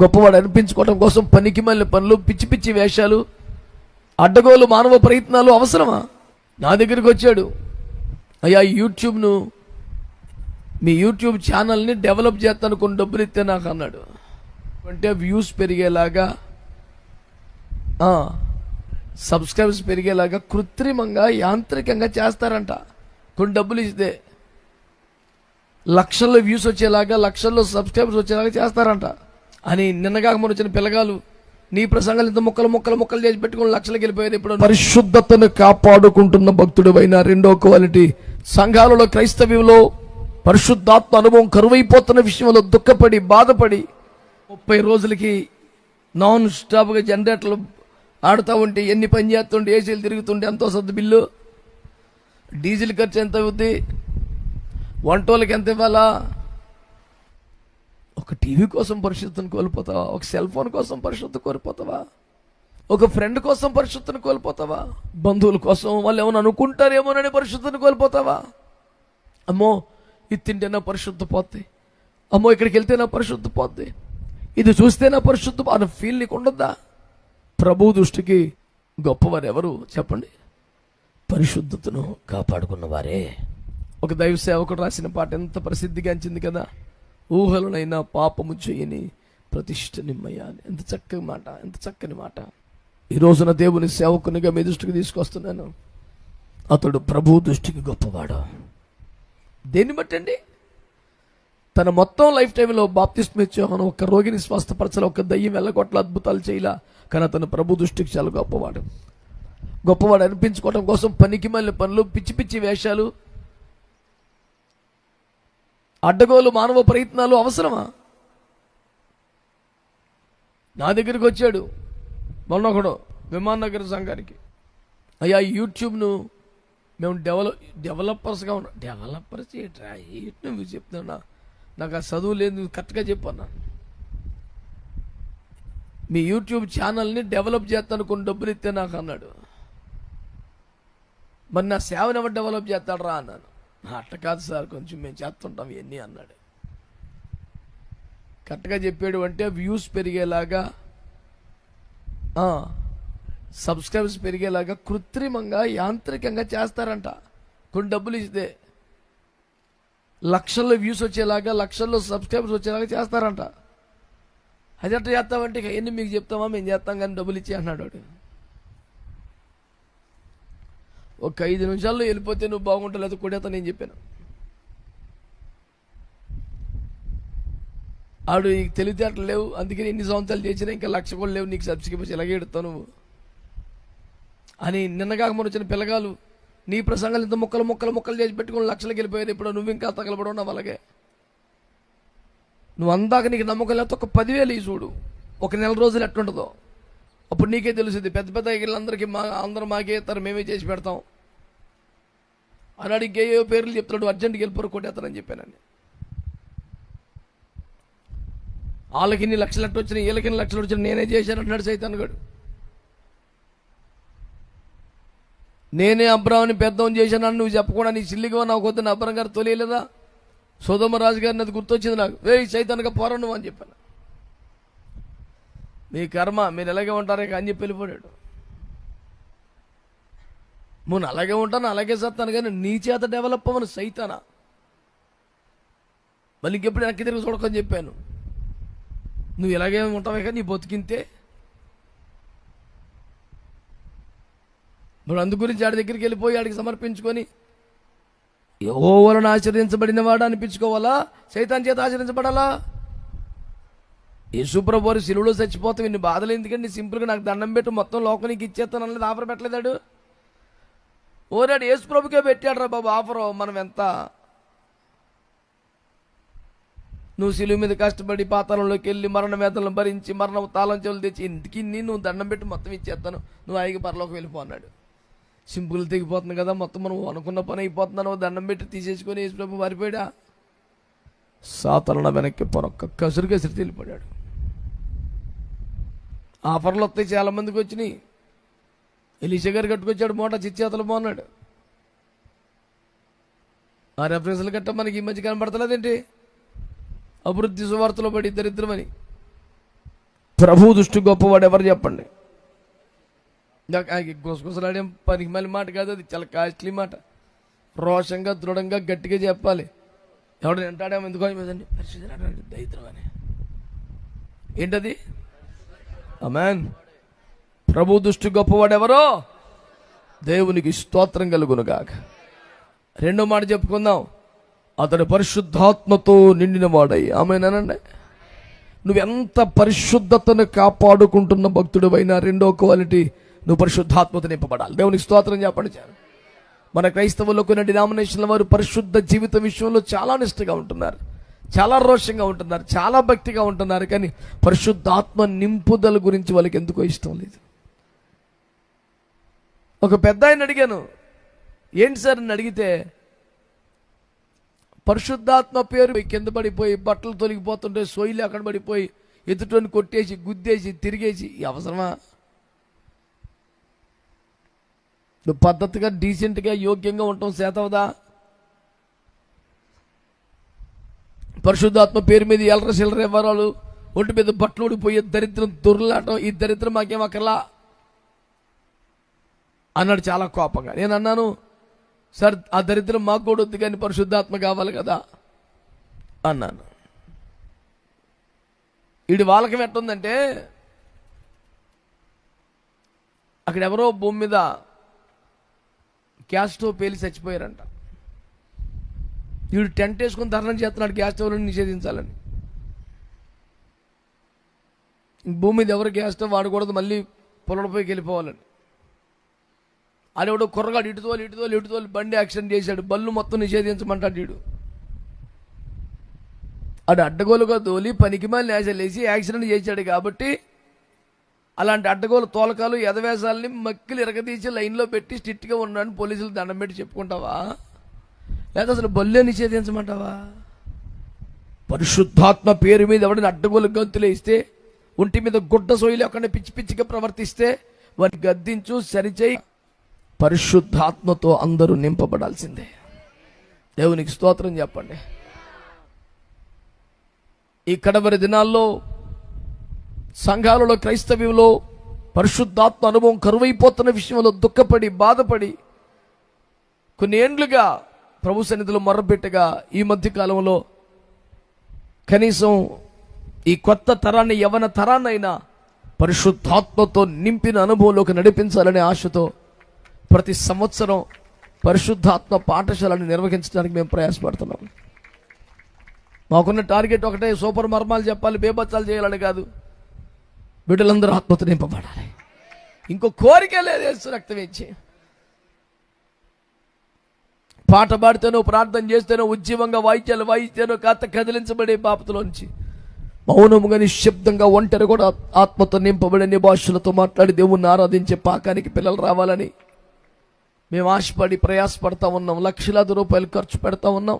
గొప్పవాడు అనిపించుకోవడం కోసం పనికి మళ్ళీ పనులు పిచ్చి పిచ్చి వేషాలు అడ్డగోలు మానవ ప్రయత్నాలు అవసరమా? నా దగ్గరికి వచ్చాడు. అయ్యా యూట్యూబ్ను మీ యూట్యూబ్ ఛానల్ని డెవలప్ చేస్తాను కొన్ని డబ్బులు ఇస్తే నాకు అన్నాడు. అంటే వ్యూస్ పెరిగేలాగా సబ్స్క్రైబర్స్ పెరిగేలాగా కృత్రిమంగా యాంత్రికంగా చేస్తారంట. కొన్ని డబ్బులు ఇస్తే లక్షల్లో వ్యూస్ వచ్చేలాగా లక్షల్లో సబ్స్క్రైబర్స్ వచ్చేలాగా చేస్తారంట. అని నిన్నగాక మొన్న వచ్చిన పిల్లగాలు నీ ప్రసంగాలు ఇంత ముక్కలు ముక్కలు ముక్కలు చేసి పెట్టుకుని లక్షలకు వెళ్ళిపోయేది ఇప్పుడు పరిశుద్ధతను కాపాడుకుంటున్న భక్తుడివైన రెండో క్వాలిటీ సంఘాలలో క్రైస్తవ్యంలో పరిశుద్ధాత్మ అనుభవం కరువైపోతున్న విషయంలో దుఃఖపడి బాధపడి ముప్పై రోజులకి నాన్ స్టాప్గా జనరేటర్లు ఆడుతూ ఉంటే ఎన్ని పని చేస్తుంటే ఏసీలు తిరుగుతుంటే ఎంతో సద్దు బిల్లు. డీజిల్ ఖర్చు ఎంత అవుద్ది? వంటోళ్ళకి ఎంత ఇవ్వాలా? ఒక టీవీ కోసం పరిశుద్ధతను కోల్పోతావా? ఒక సెల్ ఫోన్ కోసం పరిశుద్ధత కోల్పోతావా? ఒక ఫ్రెండ్ కోసం పరిశుద్ధతను కోల్పోతావా? బంధువుల కోసం వాళ్ళు ఏమైనా అనుకుంటారేమోనని పరిశుద్ధతను కోల్పోతావా? అమ్మో ఇది తింటే నా పరిశుద్ధ పోద్ది అమ్మో ఇక్కడికి వెళ్తే నా పరిశుద్ధ పోద్ది ఇది చూస్తే నా పరిశుద్ధ అన్న ఫీల్ నీకు ఉండద్దా? ప్రభు దృష్టికి గొప్పవారు ఎవరు? చెప్పండి. పరిశుద్ధతను కాపాడుకున్న వారే ఒక దైవ సేవకుడు రాసిన పాట ఎంత ప్రసిద్ధిగాంచింది కదా? ఊహలనైనా పాపము చేయని ప్రతిష్ట నిమ్మయ్యా. ఎంత చక్కని మాట ఎంత చక్కని మాట. ఈ రోజున దేవుని సేవకునిగా మీ దృష్టికి తీసుకొస్తున్నాను. అతడు ప్రభు దృష్టికి గొప్పవాడు. దేన్ని బట్టండి తన మొత్తం లైఫ్ టైంలో బాప్తిస్ట్ ఇచ్చేవాను ఒక రోగిని స్వస్థపరచాల ఒక దయ్యం వెళ్ళగొట్ల అద్భుతాలు చేయలా? కానీ అతను ప్రభు దృష్టికి చాలా గొప్పవాడు. గొప్పవాడు అనిపించుకోవడం కోసం పనికి మళ్ళీ పనులు పిచ్చి పిచ్చి వేషాలు అడ్డగోలు మానవ ప్రయత్నాలు అవసరమా? నా దగ్గరికి వచ్చాడు మొన్న ఒకడు విమాన నగర సంఘానికి. అయ్యా యూట్యూబ్ను మేము డెవలప్ డెవలపర్స్గా ఉన్నాం డెవలపర్స్ ఏంట్రా? ఏంటి నువ్వు చెప్తున్నా? నాకు ఆ చదువు లేదు కరెక్ట్గా చెప్పన్నా మీ యూట్యూబ్ ఛానల్ని డెవలప్ చేస్తాను కొన్ని డబ్బులు ఇస్తే నాకు అన్నాడు. మరి నా సేవను ఎవరు డెవలప్ చేస్తాడు రా అన్నాను. అట్ట కాదు సార్ కొంచెం మేము చేస్తుంటాం ఇవన్నీ అన్నాడు. కరెక్ట్గా చెప్పాడు అంటే వ్యూస్ పెరిగేలాగా సబ్స్క్రైబర్స్ పెరిగేలాగా కృత్రిమంగా యాంత్రికంగా చేస్తారంట. కొన్ని డబ్బులు ఇస్తే లక్షల్లో వ్యూస్ వచ్చేలాగా లక్షల్లో సబ్స్క్రైబర్స్ వచ్చేలాగా చేస్తారంట. అది ఎట్లా చేస్తామంటే ఇక ఎన్ని మీకు చెప్తామా మేము చేస్తాం కానీ డబ్బులు ఇచ్చి అన్నాడు వాడు. ఒక ఐదు నిమిషాల్లో వెళ్ళిపోతే నువ్వు బాగుంటా లేదా కొడేత నేను చెప్పాను. ఆడు నీకు తెలివితేటలు లేవు అందుకని ఎన్ని సంవత్సరాలు చేసినా ఇంకా లక్ష కూడా లేవు నీకు సబ్స్క్రైబర్స్ ఇలాగే ఎడతావు నువ్వు. అని నిన్నగాక మన వచ్చిన పిల్లగాలు నీ ప్రసంగాలు ఇంత ముక్కలు ముక్కలు ముక్కలు చేసి పెట్టుకుని లక్షలకు వెళ్ళిపోయారు ఇప్పుడు నువ్వు ఇంకా తగలబడి ఉన్నావు అలాగే. నువ్వు అందాక నీకు నమ్మకం లేకపోతే ఒక పదివేలు ఈ చూడు. ఒక నెల రోజులు ఎట్లుంటుందో. అప్పుడు నీకే తెలుస్తుంది పెద్ద పెద్ద వీళ్ళందరికీ మా అందరూ మాకే ఇస్తారు. మేమే చేసి పెడతాం. అన్నాడు ఇంకేయో పేర్లు చెప్తున్నాడు? అర్జెంట్కి వెళ్ళిపోరు కొట్టేస్తానని చెప్పానని వాళ్ళకి ఇన్ని లక్షలు అట్టు వచ్చినాయి వీళ్ళకి ఇన్ని లక్షలు వచ్చినాయి నేనే చేశాను అన్నాడు సైతాన్ గడు. నేనే అబ్రాహ్ని పెద్దవని చేశానని నువ్వు చెప్పకుండా నీ సిల్లిగా నాకు వద్దని అబ్రహం గారు తొలియలేదా? సోదమ్మ రాజు గారిని అది గుర్తొచ్చింది నాకు. వే సైతాన్గా పోరా నువ్వు అని చెప్పాను. మీ కర్మ మీరు ఎలాగే ఉంటారే అని చెప్పి వెళ్ళిపోయాడు. నేను అలాగే ఉంటాను అలాగే చేస్తాను కానీ నీ చేత డెవలప్ అవ్వను సైతానా? మళ్ళీ ఇంకెప్పుడు వెనక్కి తిరిగి చూడకని చెప్పాను. నువ్వు ఇలాగే ఉంటావే కానీ నీ బతికింతే? మరి అందు గురించి ఆడి దగ్గరికి వెళ్ళిపోయి ఆడికి సమర్పించుకొని ఎవరిని వలన ఆచరించబడిన వాడు అనిపించుకోవాలా? సైతాన్ చేత ఆచరించబడాలా యేసుప్రభు వారు సిలువలో చచ్చిపోతావు ఇన్ని బాధలు ఎందుకండి? సింపుల్గా నాకు దండం పెట్టు మొత్తం లోకం నీకు ఇచ్చేస్తాను అనలేదు ఆఫర్ పెట్టలేదాడు? ఓరాడు యేసుప్రభుకే పెట్టాడు రా బాబు ఆఫర్. మనం ఎంత నువ్వు సిలువు మీద కష్టపడి పాతాళంలోకి వెళ్ళి మరణ వేతలను భరించి మరణ తాళం చెవులు తెచ్చి ఇంటికి నువ్వు దండం పెట్టి మొత్తం ఇచ్చేస్తాను. నువ్వు ఆగి పరలోకి వెళ్ళిపో అన్నాడు. సింపుల్ తెగిపోతుంది కదా మొత్తం మనం అనుకున్న పని అయిపోతున్నాను దండం పెట్టి తీసేసుకొని యేసుప్రభు మారిపోయాడా సాతరణ వెనక్కి పొరొక్క కసురు కసురు వెళ్ళిపోయాడు ఆఫర్లు వస్తాయి చాలా మందికి వచ్చినాయి. ఎలీషా గారు కట్టుకొచ్చాడు మూట చిచ్చేతలు బాగున్నాడు ఆ రెఫరెన్స్లు గట్ట మనకి ఈ మధ్య కనబడతలేదేంటి? అభివృద్ధి సువార్తలో పడి దరిద్రమని. ప్రభు దృష్టి గొప్పవాడు ఎవరు చెప్పండి? నాకు ఆ గుసగుసలాడేం పనికి మళ్ళీ మాట కాదు అది చాలా కాస్ట్లీ మాట. రోషంగా దృఢంగా గట్టిగా చెప్పాలి. ఎవడు వింటాడేమో ఎందుకో ఏమోదండి అని ఏంటది? అమెన్ ప్రభు దృష్టి గొప్పవాడెవరో? దేవునికి స్తోత్రం కలుగునుగాక. రెండో మాట చెప్పుకుందాం. అతడు పరిశుద్ధాత్మతో నిండిన వాడై ఆమెనండి నువ్వెంత పరిశుద్ధతను కాపాడుకుంటున్న భక్తుడు అయినా రెండో క్వాలిటీ నువ్వు పరిశుద్ధాత్మత నింపబడాలి. దేవునికి స్తోత్రం చెప్పండి చాలు మన క్రైస్తవుల్లో కొన్ని డినామినేషన్ల వారు పరిశుద్ధ జీవితం విషయంలో చాలా నిష్ఠగా ఉంటున్నారు. చాలా రోషంగా ఉంటున్నారు చాలా భక్తిగా ఉంటున్నారు కానీ పరిశుద్ధాత్మ నింపుదల గురించి వాళ్ళకి ఎందుకో ఇష్టం లేదు. ఒక పెద్ద ఆయన అడిగాను ఏంటి సార్? అని అడిగితే పరిశుద్ధాత్మ పేరు కింద పడిపోయి బట్టలు తొలగిపోతుంటే సోయిలు అక్కడ పడిపోయి ఎదుటోని కొట్టేసి గుద్దేసి తిరిగేసి అవసరమా? నువ్వు పద్ధతిగా డీసెంట్గా యోగ్యంగా ఉండటం చేతవదా పరిశుద్ధాత్మ పేరు మీద ఎలర చిల్లర ఎవరాలు ఒంటి మీద బట్టలు ఊడిపోయే దరిద్రం దొరలాటం ఈ దరిద్రం మాకేం అక్కర్లా? అన్నాడు చాలా కోపంగా. నేను అన్నాను సార్ ఆ దరిద్రం మాకు కూడా వద్దు కానీ పరిశుద్ధాత్మ కావాలి కదా? అన్నాను. వీడి వాళ్ళకి ఎట్టుందంటే అక్కడ ఎవరో భూమి మీద గ్యాస్ స్టవ్ పేలి చచ్చిపోయారంట. వీడు టెంట్ వేసుకుని ధర్నం చేస్తున్నాడు గ్యాస్ స్టవ్లను నిషేధించాలని. భూమి మీద ఎవరు గ్యాస్ స్టవ్ వాడకూడదు మళ్ళీ పొలంపైకి వెళ్ళిపోవాలని. ఆడెవడో కుర్రగాడు ఇటుతోలు ఇటుతోలు ఇటుతోలు బండి యాక్సిడెంట్ చేశాడు బళ్ళు మొత్తం నిషేధించమంటాడు వీడు. ఆడు అడ్డగోలుగా తోలి పనికి మళ్ళీ నేసలేసి యాక్సిడెంట్ చేశాడు కాబట్టి అలాంటి అడ్డగోలు తోలకాలు ఎదవేశాలని మక్కిలు ఇరగదీసి లైన్లో పెట్టి స్ట్రిక్ట్గా ఉన్నాడని పోలీసులు దండం పెట్టి చెప్పుకుంటావా? లేదా అసలు బొల్లే నిషేధించమంటావా? పరిశుద్ధాత్మ పేరు మీద ఎవడని అడ్డగోలు గంతులు వేస్తే ఒంటి మీద గుడ్డ సోయిలు ఎక్కడ పిచ్చి పిచ్చిగా ప్రవర్తిస్తే వారిని గద్దించు సరిచేయి. పరిశుద్ధాత్మతో అందరూ నింపబడాల్సిందే. దేవునికి స్తోత్రం చెప్పండి. ఈ కడవరి దినాల్లో సంఘాలలో క్రైస్తవ్యంలో పరిశుద్ధాత్మ అనుభవం కరువైపోతున్న విషయంలో దుఃఖపడి బాధపడి కొన్ని ఏండ్లుగా ప్రభు సన్నిధిలో మొర్రపెట్టగా ఈ మధ్య కాలంలో కనీసం ఈ కొత్త తరాన్ని యవన తరాన్నైనా పరిశుద్ధాత్మతో నింపిన అనుభవంలోకి నడిపించాలనే ఆశతో ప్రతి సంవత్సరం పరిశుద్ధాత్మ పాఠశాలను నిర్వహించడానికి మేము ప్రయాసపడుతున్నాం. మాకున్న టార్గెట్ ఒకటే సూపర్ మర్మాలు చెప్పాలి బేబచ్చాలు చేయాలని కాదు. బిడ్డలందరూ ఆత్మతో నింపబడాలి. ఇంకో కోరిక లేదు రక్తం ఇచ్చి. పాట పాడితేనో ప్రార్థన చేస్తేనో ఉజ్జీవంగా వాయిద్యాలు వాయిస్తేనో కాత కదిలించబడే బాపతలోంచి మౌనముగా నిశ్శబ్దంగా ఒంటరి కూడా ఆత్మతో నింపబడి భాషలతో మాట్లాడి దేవుణ్ణి ఆరాధించే పాకానికి పిల్లలు రావాలని మేము ఆశపడి ప్రయాసపడతా ఉన్నాం. లక్షలాది రూపాయలు ఖర్చు పెడతా ఉన్నాం.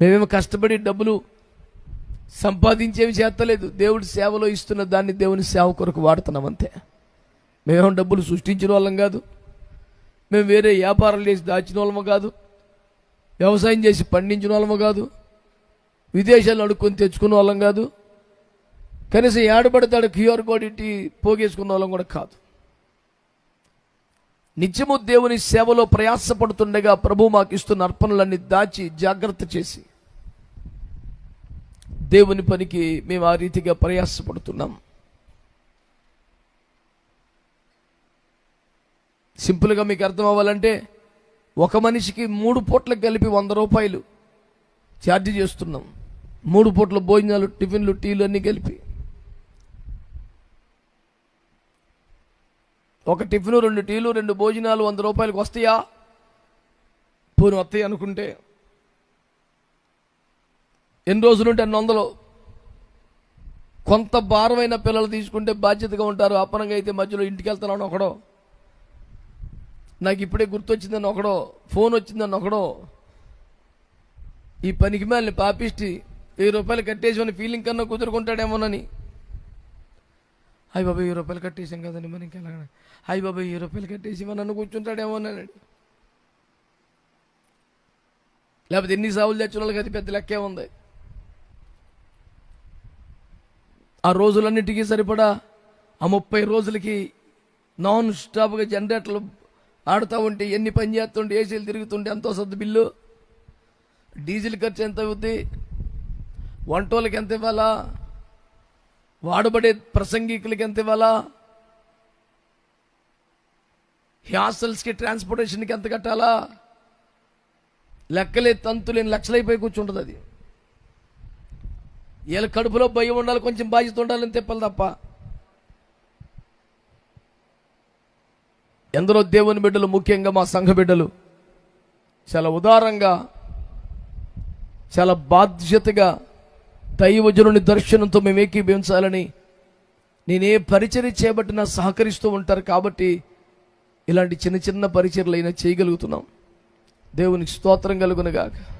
మేమేమో కష్టపడి డబ్బులు సంపాదించేవి చేస్తలేదు. దేవుడి సేవలో ఇస్తున్న దాన్ని దేవుని సేవ కొరకు వాడుతున్నాం అంతే. మేమేమో డబ్బులు సృష్టించిన వాళ్ళం కాదు. మేము వేరే వ్యాపారాలు చేసి దాచిన వాళ్ళము కాదు వ్యవసాయం చేసి పండించిన వాళ్ళము కాదు విదేశాలు అడుక్కొని తెచ్చుకున్న వాళ్ళం కాదు కనీసం ఏడబడతాడు క్యూఆర్ కోడ్ ఇట్టి పోగేసుకున్న వాళ్ళం కూడా కాదు. నిత్యము దేవుని సేవలో ప్రయాసపడుతుండగా ప్రభు మాకు ఇస్తున్న అర్పణలన్నీ దాచి జాగ్రత్త చేసి దేవుని పనికి మేము ఆ రీతిగా ప్రయాసపడుతున్నాం. సింపుల్గా మీకు అర్థం అవ్వాలంటే ఒక మనిషికి మూడు పూట్లకు కలిపి వంద రూపాయలు ఛార్జ్ చేస్తున్నాం. మూడు పూట్ల భోజనాలు టిఫిన్లు టీలు అన్నీ కలిపి. ఒక టిఫిన్ రెండు టీలు రెండు భోజనాలు వంద రూపాయలకు వస్తాయా? పోను వస్తాయి అనుకుంటే. ఎన్ని రోజులు ఉంటే అన్ని వందలు? కొంత భారమైన పిల్లలు తీసుకుంటే బాధ్యతగా ఉంటారు. అప్పనంగా అయితే మధ్యలో ఇంటికి వెళ్తున్నాను ఒకడో. నాకు ఇప్పుడే గుర్తొచ్చిందని ఒకడో ఫోన్ వచ్చిందని ఒకడో ఈ పనికి మేలని పాపిష్టి వెయ్యి రూపాయలు కట్టేసామని ఫీలింగ్ కన్నా కుదురుకుంటాడేమోనని. అయ్యి బాబా వెయ్యి రూపాయలు కట్టేసాం కదండి మరి ఇంకా అయ్యి బాబా వెయ్యి రూపాయలు కట్టేసామని నన్ను కూర్చుంటాడేమోనని. లేకపోతే ఎన్ని సావులు తెచ్చిన వాళ్ళకి అది పెద్ద లెక్కే ఉంది. ఆ రోజులన్నిటికీ సరిపడా ఆ ముప్పై రోజులకి నాన్ స్టాప్గా జనరేటర్లు ఆడుతూ ఉంటే ఎన్ని పని చేస్తుంటే ఏసీలు తిరుగుతుంటే ఎంతో వస్తుంది బిల్లు. డీజిల్ ఖర్చు ఎంత అవుద్ది? వంటోళ్ళకి ఎంత ఇవ్వాలా? వాడబడే ప్రసంగికులకి ఎంత ఇవ్వాలా? హాస్టల్స్కి ట్రాన్స్పోర్టేషన్కి ఎంత కట్టాలా? లెక్కలే తంతులేని లక్షలైపోయి కూర్చుంటుంది అది. వీళ్ళ కడుపులో భయం ఉండాలి కొంచెం బాధ్యత ఉండాలని తెప్పాలి తప్ప. ఎందరో దేవుని బిడ్డలు ముఖ్యంగా మా సంఘ బిడ్డలు చాలా ఉదారంగా చాలా బాధ్యతగా దైవజనుని దర్శనంతో మేము ఏకీభవించాలని నేనే పరిచర్య చేపట్టినా సహకరిస్తూ ఉంటారు కాబట్టి ఇలాంటి చిన్న చిన్న పరిచర్లైనా చేయగలుగుతున్నాం. దేవునికి స్తోత్రం కలుగునుగాక.